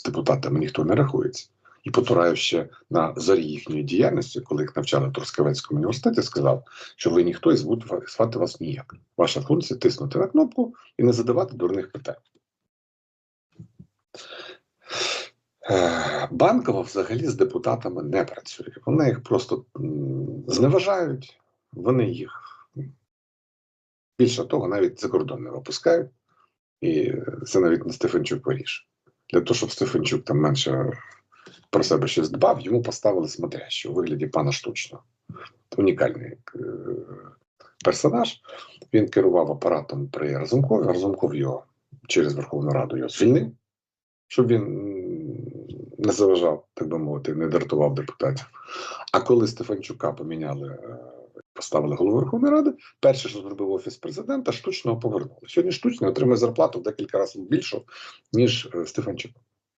з депутатами ніхто не рахується. І Потураєв ще на зорі їхньої діяльності, коли їх навчали в Трускавецькому університеті, сказав, що ви ніхто і звати вас ніяк. Ваша функція тиснути на кнопку і не задавати дурних питань. Е, Банкова взагалі з депутатами не працює. Вони їх просто зневажають, вони їх більше того, навіть за кордон не випускають. І це навіть не Стефанчук вирішує. Для того, щоб Стефанчук там менше про себе щось дбав, йому поставили смотрящого у вигляді пана штучного. Унікальний е, персонаж. Він керував апаратом при Разумкові. Разумков його через Верховну Раду його звільнив, щоб він не заважав, так би мовити, не дратував депутатів. А коли Стефанчука поміняли, е, поставили голову Верховної Ради, перше, що зробив офіс президента, штучного повернули. Сьогодні штучно отримує зарплату в декілька разів більшу, ніж е, Стефанчук.